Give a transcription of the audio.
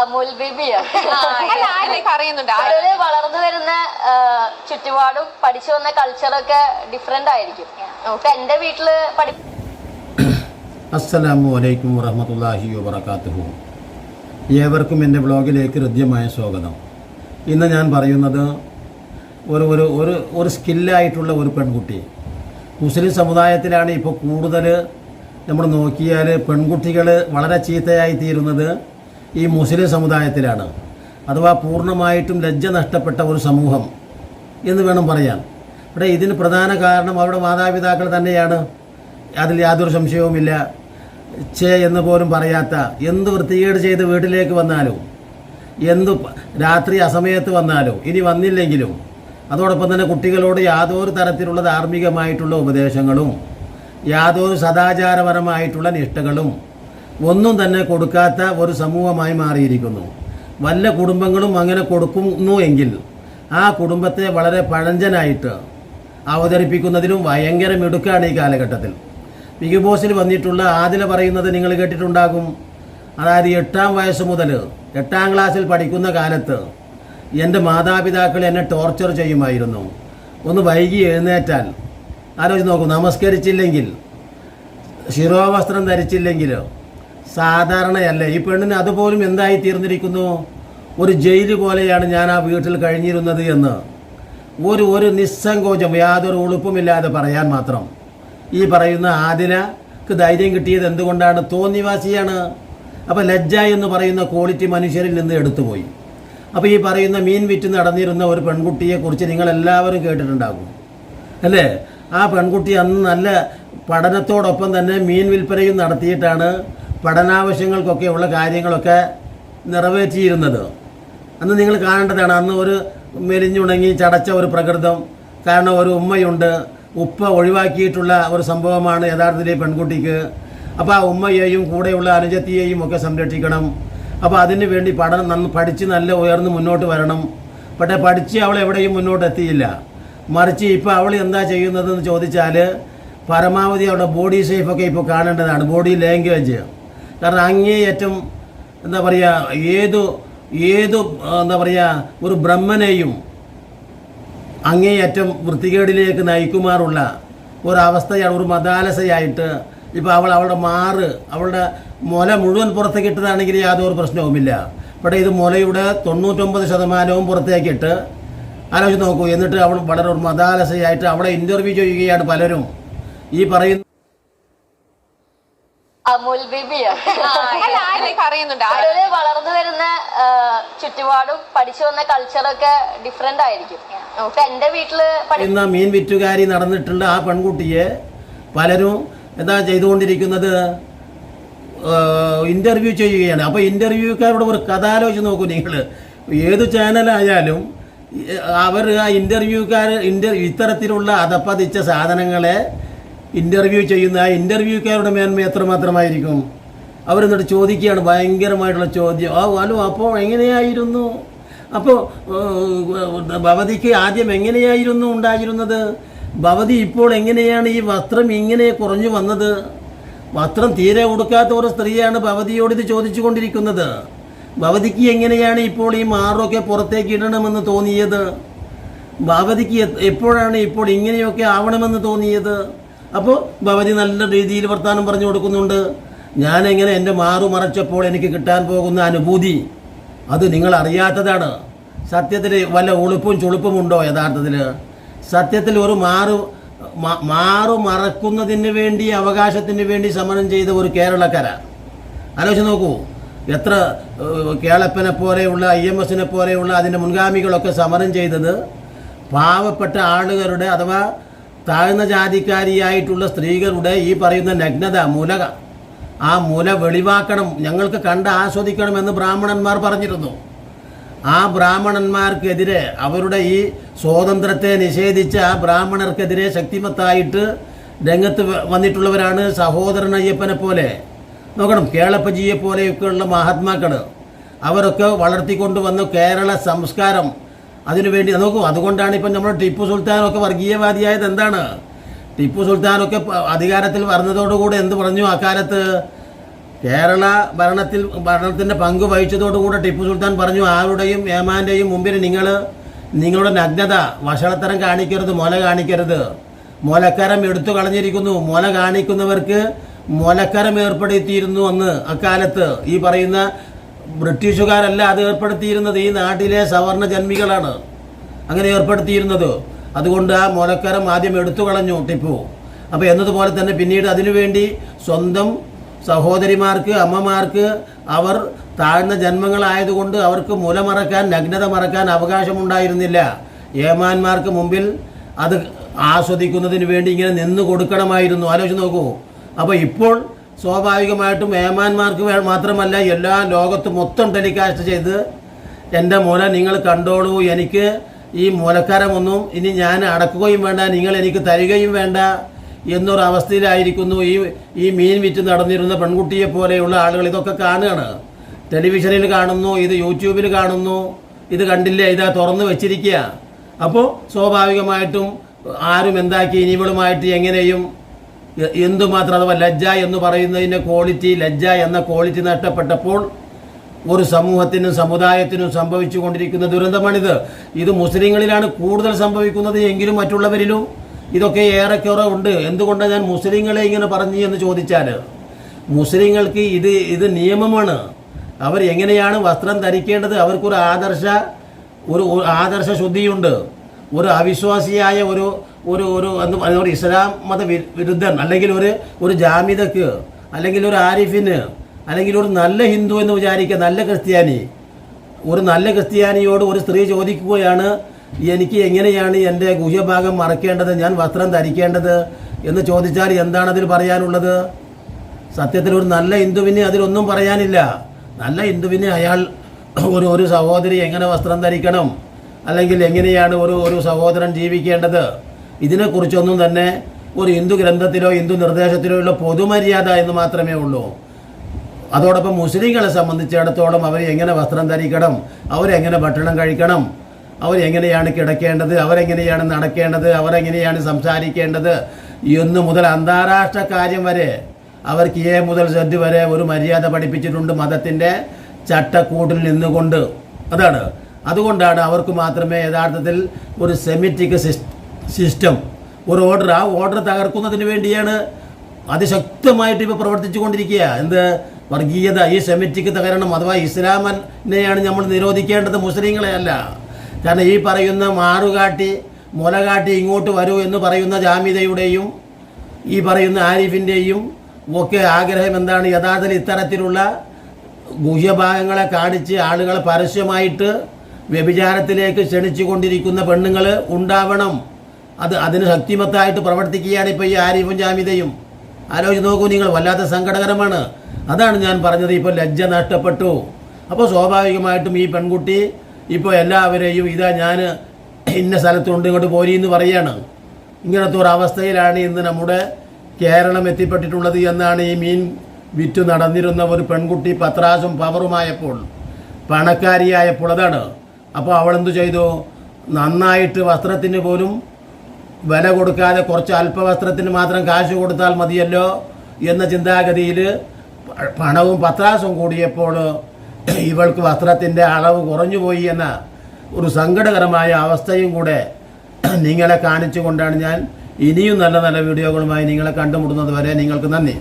അമൂൽ ബേബിയാണ് അല്ല ആരെയൊക്കെ അറിയുന്നുണ്ട് വളർന്നു വരുന്ന ചുറ്റുപാടും പഠിച്ചു വന്ന കൾച്ചറൊക്കെ ഡിഫറെന്റ് ആയിരിക്കും. ഇപ്പൊ എന്റെ വീട്ടിൽ പഠി അസ്സലാമു അലൈക്കും വറഹമത്തല്ലാഹി വബർക്കാത്തുഹു ഏവർക്കും എന്റെ ബ്ലോഗിലേക്ക് ഹൃദ്യമായ സ്വാഗതം. ഇന്ന് ഞാൻ പറയുന്നത് ഒരു ഒരു ഒരു ഒരു സ്കില്ലായിട്ടുള്ള ഒരു പെൺകുട്ടി. മുസ്ലിം സമുദായത്തിലാണ് ഇപ്പോൾ കൂടുതൽ നമ്മൾ നോക്കിയാൽ പെൺകുട്ടികൾ വളരെ ചീത്തയായി തീരുന്നത് ഈ മുസ്ലിം സമുദായത്തിലാണ്. അഥവാ പൂർണമായിട്ടും ലജ്ജ നഷ്ടപ്പെട്ട ഒരു സമൂഹം എന്ന് വേണം പറയാൻ. ഇവിടെ ഇതിന് പ്രധാന കാരണം അവരുടെ മാതാപിതാക്കൾ തന്നെയാണ്. അതിൽ യാതൊരു സംശയവുമില്ല. ചേ എന്ന് പോലും പറയാത്ത എന്ത് വൃത്തികേട് ചെയ്ത് വീട്ടിലേക്ക് വന്നാലും എന്ത് രാത്രി അസമയത്ത് വന്നാലും ഇനി വന്നില്ലെങ്കിലും അതോടൊപ്പം തന്നെ കുട്ടികളോട് യാതൊരു തരത്തിലുള്ള ധാർമ്മികമായിട്ടുള്ള ഉപദേശങ്ങളും യാതൊരു സദാചാരപരമായിട്ടുള്ള നിഷ്ഠകളും ഒന്നും തന്നെ കൊടുക്കാത്ത ഒരു സമൂഹമായി മാറിയിരിക്കുന്നു. വല്ല കുടുംബങ്ങളും അങ്ങനെ കൊടുക്കുന്നു എങ്കിൽ ആ കുടുംബത്തെ വളരെ പഴഞ്ചനായിട്ട് അവതരിപ്പിക്കുന്നതിലും ഭയങ്കര മിടുക്കാണ് ഈ കാലഘട്ടത്തിൽ. ബിഗ് ബോസിൽ വന്നിട്ടുള്ള ആദില പറയുന്നത് നിങ്ങൾ കേട്ടിട്ടുണ്ടാകും. അതായത് എട്ടാം വയസ്സ് മുതൽ എട്ടാം ക്ലാസ്സിൽ പഠിക്കുന്ന കാലത്ത് എന്റെ മാതാപിതാക്കൾ എന്നെ ടോർച്ചർ ചെയ്യുമായിരുന്നു. ഒന്ന് വൈകി എഴുന്നേറ്റാൽ ആലോചിച്ച് നോക്കൂ നമസ്കരിച്ചില്ലെങ്കിൽ ശിരോവസ്ത്രം ധരിച്ചില്ലെങ്കിൽ സാധാരണയല്ല. ഈ പെണ്ണിന് അതുപോലും എന്തായി തീർന്നിരിക്കുന്നു? ഒരു ജയിൽ പോലെയാണ് ഞാൻ ആ വീട്ടിൽ കഴിഞ്ഞിരുന്നത് എന്ന്. ഒരു ഒരു നിസ്സങ്കോചം യാതൊരു ഉളുപ്പുമില്ലാതെ പറയാൻ മാത്രം. ഈ പറയുന്ന ആദിനക്ക് ധൈര്യം കിട്ടിയത് എന്തുകൊണ്ടാണ്? തോന്നിവാസിയാണ്. അപ്പോൾ ലജ്ജ എന്ന് പറയുന്ന ക്വാളിറ്റി മനുഷ്യരിൽ നിന്ന് എടുത്തുപോയി. അപ്പോൾ ഈ പറയുന്ന മീൻ വിറ്റ് നടന്നിരുന്ന ഒരു പെൺകുട്ടിയെക്കുറിച്ച് നിങ്ങൾ എല്ലാവരും കേട്ടിട്ടുണ്ടാകും. അല്ലേ? ആ പെൺകുട്ടി അന്ന് നല്ല പഠനത്തോടൊപ്പം തന്നെ മീൻ വിൽപ്പനയും നടത്തിയിട്ടാണ് പഠനാവശ്യങ്ങൾക്കൊക്കെ ഉള്ള കാര്യങ്ങളൊക്കെ നിറവേറ്റിയിരുന്നത്. അന്ന് നിങ്ങൾ കാണേണ്ടതാണ് അന്ന് ഒരു മെലിഞ്ഞുണങ്ങി ചടച്ച ഒരു പ്രകൃതം കാരണം ഒരു ഉമ്മയുണ്ട് ഉപ്പ ഒഴിവാക്കിയിട്ടുള്ള ഒരു സംഭവമാണ് യഥാർത്ഥത്തിൽ പെൺകുട്ടിക്ക്. അപ്പോൾ ആ ഉമ്മയെയും കൂടെയുള്ള അനുജത്തിയെയും ഒക്കെ സംരക്ഷിക്കണം. അപ്പോൾ അതിന് വേണ്ടി പഠനം നന്ന് പഠിച്ച് നല്ല ഉയർന്ന് മുന്നോട്ട് വരണം. പക്ഷേ പഠിച്ച് അവൾ എവിടെയും മുന്നോട്ട് എത്തിയില്ല. മറിച്ച് ഇപ്പോൾ അവൾ എന്താ ചെയ്യുന്നതെന്ന് ചോദിച്ചാൽ പരമാവധി അവളുടെ ബോഡി ഷേപ്പൊക്കെ ഇപ്പോൾ കാണേണ്ടതാണ് ബോഡി ലാംഗ്വേജ് കാരണം അങ്ങേയറ്റം എന്താ പറയുക ഏതു ഏതു എന്താ പറയുക ഒരു ബ്രഹ്മനെയും അങ്ങേയറ്റം വൃത്തികേടിലേക്ക് നയിക്കുമാറുള്ള ഒരവസ്ഥയാണ് ഒരു മതാലസയായിട്ട് ഇപ്പോൾ അവൾ അവളുടെ മാറ് അവളുടെ മുല മുഴുവൻ പുറത്തേക്ക് ഇട്ടതാണെങ്കിൽ യാതൊരു പ്രശ്നവുമില്ല. പക്ഷേ ഇത് മുലയുടെ തൊണ്ണൂറ്റൊമ്പത് ശതമാനവും പുറത്തേക്കിട്ട് ആലോചിച്ച് നോക്കൂ. എന്നിട്ട് അവൾ വളരെ ഒരു മതാലസയായിട്ട് അവളെ ഇന്റർവ്യൂ ചെയ്യുകയാണ് പലരും. ഈ പറയുന്ന അമൂൽ ബേബിയാണ് അല്ല ആരെയൊക്കെ അറിയുന്നുണ്ട് ആ- അവർ വളർന്നു വരുന്ന ചുറ്റുപാടും പഠിച്ചു വന്ന കൾച്ചറൊക്കെ ഡിഫറെന്റ് ആയിരിക്കും. ഇപ്പൊ എന്റെ വീട്ടിൽ ഇന്ന് മീൻ വിറ്റുകാരി നടന്നിട്ടുള്ള ആ പെൺകുട്ടിയെ. പലരും എന്താ ചെയ്തുകൊണ്ടിരിക്കുന്നത്? ഇന്റർവ്യൂ ചെയ്യുകയാണ്. അപ്പോൾ ഇന്റർവ്യൂക്കാരോട് ഒരു കഥ ആലോചിച്ച് നോക്കൂ നിങ്ങൾ. ഏത് ചാനലായാലും അവർ ആ ഇന്റർവ്യൂക്കാർ ഇന്റർ ഇത്തരത്തിലുള്ള അതപ്പതിച്ച സാധനങ്ങളെ ഇന്റർവ്യൂ ചെയ്യുന്ന ആ ഇന്റർവ്യൂക്കാരുടെ മേന്മ എത്രമാത്രമായിരിക്കും? അവരെന്നിട്ട് ചോദിക്കുകയാണ് ഭയങ്കരമായിട്ടുള്ള ചോദ്യം. ആ ഹലോ അപ്പോൾ എങ്ങനെയായിരുന്നു? അപ്പോൾ ഭവതിക്ക് ആദ്യം എങ്ങനെയായിരുന്നു ഉണ്ടായിരുന്നത്? ഭവതി ഇപ്പോൾ എങ്ങനെയാണ് ഈ വസ്ത്രം ഇങ്ങനെ കുറഞ്ഞു വന്നത്? വസ്ത്രം തീരെ ഉടുക്കാത്ത ഒരു സ്ത്രീയാണ് ഭവതിയോട് ഇത് ചോദിച്ചു കൊണ്ടിരിക്കുന്നത് ഭവതിക്ക് എങ്ങനെയാണ് ഇപ്പോൾ ഈ മാറൊക്കെ പുറത്തേക്ക് ഇടണമെന്ന് തോന്നിയത്? ഭവതിക്ക് എപ്പോഴാണ് ഇപ്പോൾ ഇങ്ങനെയൊക്കെ ആവണമെന്ന് തോന്നിയത്? അപ്പോൾ ഭവതി നല്ല രീതിയിൽ വർത്തമാനം പറഞ്ഞു കൊടുക്കുന്നുണ്ട്. ഞാനെങ്ങനെ എന്റെ മാറു മറച്ചപ്പോൾ എനിക്ക് കിട്ടാൻ പോകുന്ന അനുഭൂതി അത് നിങ്ങൾ അറിയാത്തതാണ്. സത്യത്തിൽ വല്ല ഉളുപ്പും ചുളുപ്പും ഉണ്ടോ യഥാർത്ഥത്തിൽ? സത്യത്തിൽ ഒരു മാറു മാറു മറക്കുന്നതിന് വേണ്ടി അവകാശത്തിന് വേണ്ടി സമരം ചെയ്ത ഒരു കേരളക്കര. ആലോചിച്ച് നോക്കൂ. എത്ര കേളപ്പനെ പോലെയുള്ള ഐ എം എസിനെ പോലെയുള്ള അതിന്റെ മുൻഗാമികളൊക്കെ സമരം ചെയ്തത് പാവപ്പെട്ട ആളുകളുടെ അഥവാ താഴ്ന്ന ജാതിക്കാരിയായിട്ടുള്ള സ്ത്രീകളുടെ ഈ പറയുന്ന നഗ്നത മൂലക. ആ മുല വെളിവാക്കണം ഞങ്ങൾക്ക് കണ്ട് ആസ്വദിക്കണമെന്ന് ബ്രാഹ്മണന്മാർ പറഞ്ഞിരുന്നു. ആ ബ്രാഹ്മണന്മാർക്കെതിരെ അവരുടെ ഈ സ്വാതന്ത്ര്യത്തെ നിഷേധിച്ച ആ ബ്രാഹ്മണർക്കെതിരെ ശക്തിമത്തായിട്ട് രംഗത്ത് വന്നിട്ടുള്ളവരാണ് സഹോദരൻ അയ്യപ്പനെ പോലെ. നോക്കണം കേളപ്പജിയെ പോലെയൊക്കെയുള്ള മഹാത്മാക്കൾ അവരൊക്കെ വളർത്തിക്കൊണ്ടുവന്ന കേരള സംസ്കാരം അതിനുവേണ്ടി നോക്കൂ അതുകൊണ്ടാണ് ഇപ്പം നമ്മൾ ടിപ്പു സുൽത്താനൊക്കെ വർഗീയവാദിയായത് എന്താണ്? ടിപ്പു സുൽത്താനൊക്കെ അധികാരത്തിൽ വരുന്നതോടുകൂടി എന്ത് പറഞ്ഞു അക്കാലത്ത്? കേരള ഭരണത്തിൽ ഭരണത്തിന്റെ പങ്ക് വഹിച്ചതോടുകൂടെ ടിപ്പു സുൽത്താൻ പറഞ്ഞു ആരുടെയും ഏമാന്റെയും മുമ്പിൽ നിങ്ങൾ നിങ്ങളുടെ നഗ്നത വഷളത്തരം കാണിക്കരുത് മുല കാണിക്കരുത്. മുലക്കരം എടുത്തു കളഞ്ഞിരിക്കുന്നു. മുല കാണിക്കുന്നവർക്ക് മുലക്കരം ഏർപ്പെടുത്തിയിരുന്നു അന്ന് അക്കാലത്ത് ഈ പറയുന്ന ബ്രിട്ടീഷുകാരല്ല അത് ഏർപ്പെടുത്തിയിരുന്നത്. ഈ നാട്ടിലെ സവർണ ജന്മികളാണ് അങ്ങനെ ഏർപ്പെടുത്തിയിരുന്നത്. അതുകൊണ്ട് ആ മുലക്കരം ആദ്യം എടുത്തു കളഞ്ഞു ടിപ്പു. അപ്പോൾ എന്നതുപോലെ തന്നെ പിന്നീട് അതിനുവേണ്ടി സ്വന്തം സഹോദരിമാർക്ക് അമ്മമാർക്ക് അവർ താഴ്ന്ന ജന്മങ്ങളായതുകൊണ്ട് അവർക്ക് മുല മറക്കാൻ നഗ്നത മറക്കാൻ അവകാശമുണ്ടായിരുന്നില്ല. ഏമാന്മാർക്ക് മുമ്പിൽ അത് ആസ്വദിക്കുന്നതിന് വേണ്ടി ഇങ്ങനെ നിന്ന് കൊടുക്കണമായിരുന്നു. ആലോചിച്ച് നോക്കൂ. അപ്പോൾ ഇപ്പോൾ സ്വാഭാവികമായിട്ടും ഏമാന്മാർക്ക് മാത്രമല്ല എല്ലാ ലോകത്ത് മൊത്തം ടെലികാസ്റ്റ് ചെയ്ത് എന്റെ മുല നിങ്ങൾ കണ്ടോളൂ. എനിക്ക് ഈ മുലക്കരമൊന്നും ഇനി ഞാൻ അടക്കുകയും വേണ്ട നിങ്ങൾ എനിക്ക് തരികയും വേണ്ട എന്നൊരു അവസ്ഥയിലായിരിക്കുന്നു ഈ ഈ മീൻ വിറ്റ് നടന്നിരുന്ന പെൺകുട്ടിയെ പോലെയുള്ള ആളുകൾ. ഇതൊക്കെ കാണുകയാണ്. ടെലിവിഷനിൽ കാണുന്നു ഇത് യൂട്യൂബിൽ കാണുന്നു. ഇത് കണ്ടില്ലേ? ഇതാ തുറന്നു വെച്ചിരിക്കുക. അപ്പോൾ സ്വാഭാവികമായിട്ടും ആരും എന്താക്കി ഇനിവളുമായിട്ട് എങ്ങനെയും എ- എന്തുമാത്രം അഥവാ ലജ്ജ എന്ന് പറയുന്നതിന്റെ ക്വാളിറ്റി ലജ്ജ എന്ന ക്വാളിറ്റി നഷ്ടപ്പെട്ടപ്പോൾ ഒരു സമൂഹത്തിനും സമുദായത്തിനും സംഭവിച്ചു കൊണ്ടിരിക്കുന്ന ദുരന്തമാണിത്. ഇത് മുസ്ലിങ്ങളിലാണ് കൂടുതൽ സംഭവിക്കുന്നത് എങ്കിലും മറ്റുള്ളവരിലും ഇതൊക്കെ ഏറെക്കുറെ ഉണ്ട്. എന്തുകൊണ്ടാണ് ഞാൻ മുസ്ലിങ്ങളെ ഇങ്ങനെ പറഞ്ഞു എന്ന് ചോദിച്ചാൽ മുസ്ലിങ്ങൾക്ക് ഇത് ഇത് നിയമമാണ്. അവർ എങ്ങനെയാണ് വസ്ത്രം ധരിക്കേണ്ടത്? അവർക്കൊരു ആദർശ ഒരു ആദർശ ശുദ്ധിയുണ്ട്. ഒരു അവിശ്വാസിയായ ഒരു ഒരു ഒരു പറയുന്ന ഇസ്ലാം മത വിരുദ്ധൻ അല്ലെങ്കിൽ ഒരു ഒരു ജാമിതക്ക് അല്ലെങ്കിൽ ഒരു ആരിഫിന് അല്ലെങ്കിൽ ഒരു നല്ല ഹിന്ദു എന്ന് വിചാരിക്കുക നല്ല ക്രിസ്ത്യാനി. ഒരു നല്ല ക്രിസ്ത്യാനിയോട് ഒരു സ്ത്രീ ചോദിക്കുകയാണ് എനിക്ക് എങ്ങനെയാണ് എന്റെ ഗുഹ്യഭാഗം മറക്കേണ്ടത് ഞാൻ വസ്ത്രം ധരിക്കേണ്ടത്? എന്ന് ചോദിച്ചാൽ എന്താണ് അതിൽ പറയാനുള്ളത്? സത്യത്തിൽ ഒരു നല്ല ഹിന്ദുവിന് അതിലൊന്നും പറയാനില്ല. നല്ല ഹിന്ദുവിന് അയാൾ ഒരു ഒരു സഹോദരി എങ്ങനെ വസ്ത്രം ധരിക്കണം? അല്ലെങ്കിൽ എങ്ങനെയാണ് ഒരു ഒരു സഹോദരൻ ജീവിക്കേണ്ടത്? ഇതിനെക്കുറിച്ചൊന്നും തന്നെ ഒരു ഹിന്ദു ഗ്രന്ഥത്തിലോ ഹിന്ദു നിർദ്ദേശത്തിലോ ഉള്ള പൊതുമര്യാദ എന്ന് മാത്രമേ ഉള്ളൂ. അതോടൊപ്പം മുസ്ലിങ്ങളെ സംബന്ധിച്ചിടത്തോളം അവർ എങ്ങനെ വസ്ത്രം ധരിക്കണം അവരെങ്ങനെ ഭക്ഷണം കഴിക്കണം അവരെങ്ങനെയാണ് കിടക്കേണ്ടത് അവരെങ്ങനെയാണ് നടക്കേണ്ടത് അവരെങ്ങനെയാണ് സംസാരിക്കേണ്ടത് എന്ന് മുതൽ അന്താരാഷ്ട്ര കാര്യം വരെ അവർക്ക് എ മുതൽ സെഡ് വരെ ഒരു മര്യാദ പഠിപ്പിച്ചിട്ടുണ്ട് മതത്തിന്റെ ചട്ടക്കൂട്ടിൽ നിന്നുകൊണ്ട്. അതാണ്. അതുകൊണ്ടാണ് അവർക്ക് മാത്രമേ യഥാർത്ഥത്തിൽ ഒരു സെമിറ്റിക് സിസ്റ്റം ഒരു ഓർഡർ ആ ഓർഡർ തകർക്കുന്നതിന് വേണ്ടിയാണ് അതിശക്തമായിട്ട് ഇപ്പോൾ പ്രവർത്തിച്ചു കൊണ്ടിരിക്കുക എന്ത്? വർഗീയത ഈ സെമിറ്റിക്ക് തകരണം അഥവാ ഇസ്ലാമിനെയാണ് നമ്മൾ നിരോധിക്കേണ്ടത് മുസ്ലിങ്ങളെ അല്ല. കാരണം ഈ പറയുന്ന മാറുകാട്ടി മുലകാട്ടി ഇങ്ങോട്ട് വരൂ എന്ന് പറയുന്ന ജാമ്യതയുടെയും ഈ പറയുന്ന ആരിഫിന്റെയും ഒക്കെ ആഗ്രഹം എന്താണ്? യഥാർത്ഥത്തിൽ ഇത്തരത്തിലുള്ള ഗുഹ്യഭാഗങ്ങളെ കാണിച്ച് ആളുകളെ പരസ്യമായിട്ട് വ്യഭിചാരത്തിലേക്ക് ക്ഷണിച്ചു കൊണ്ടിരിക്കുന്ന പെണ്ണുങ്ങൾ ഉണ്ടാവണം. അത് അതിന് ശക്തിമത്തായിട്ട് പ്രവർത്തിക്കുകയാണ് ഇപ്പോൾ ഈ ആരിഫും ജാമിതയും ആലോചിച്ച് നോക്കൂ നിങ്ങൾ വല്ലാത്ത സങ്കടകരമാണ്. അതാണ് ഞാൻ പറഞ്ഞത് ഇപ്പോൾ ലജ്ജ നഷ്ടപ്പെട്ടു. അപ്പോൾ സ്വാഭാവികമായിട്ടും ഈ പെൺകുട്ടി ഇപ്പോൾ എല്ലാവരെയും ഇതാ ഞാൻ ഇന്ന സ്ഥലത്തുണ്ട് ഇങ്ങോട്ട് പോരി എന്ന് പറയാണ്. ഇങ്ങനത്തെ ഒരു അവസ്ഥയിലാണ് ഇന്ന് നമ്മുടെ കേരളം എത്തിപ്പെട്ടിട്ടുള്ളത് എന്നാണ് ഈ മീൻ വിറ്റു നടന്നിരുന്ന ഒരു പെൺകുട്ടി പത്രാസും പവറുമായപ്പോൾ. പണക്കാരിയായപ്പോൾ അതാണ്. അപ്പോൾ അവളെന്തു ചെയ്തു? നന്നായിട്ട് വസ്ത്രത്തിന് പോലും വില കൊടുക്കാതെ കുറച്ച് അല്പവസ്ത്രത്തിന് മാത്രം കാശ് കൊടുത്താൽ മതിയല്ലോ എന്ന ചിന്താഗതിയിൽ പണവും പത്രാസും കൂടിയപ്പോൾ ഇവൾക്ക് വസ്ത്രത്തിന്റെ അളവ് കുറഞ്ഞു പോയി എന്ന ഒരു സങ്കടകരമായ അവസ്ഥയും കൂടെ നിങ്ങളെ കാണിച്ചുകൊണ്ടാണ് ഞാൻ ഇനിയും നല്ല നല്ല വീഡിയോകളുമായി നിങ്ങളെ കണ്ടുമുട്ടുന്നത് വരെ നിങ്ങൾക്ക് നന്ദി.